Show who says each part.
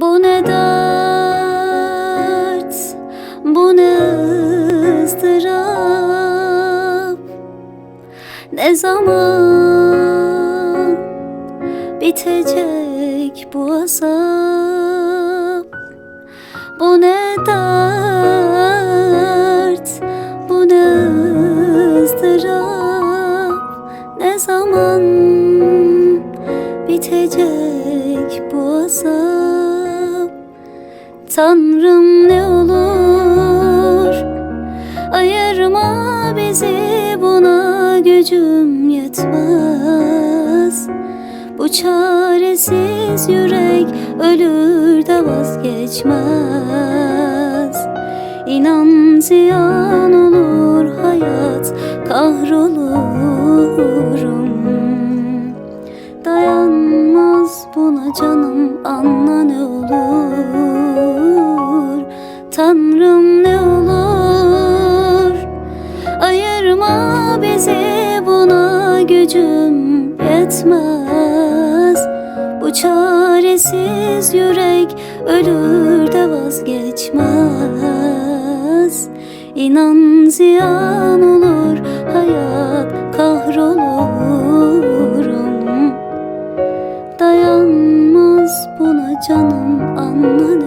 Speaker 1: Bu ne dert, bu ne ızdırap? Ne zaman bitecek bu azap? Bu ne dert, bu ne ızdırap? Ne zaman bitecek bu azap Tanrım ne olur Ayırma bizi buna gücüm yetmez. Bu çaresiz yürek ölür de vazgeçmez. İnan ziyan olur hayat kahrolurum. Dayanmaz buna canım anla ne olur Ayırma bizi buna gücüm yetmez. Bu çaresiz yürek ölür de vazgeçmez. İnan ziyan olur hayat kahrolurum. Dayanmaz buna canım anla ne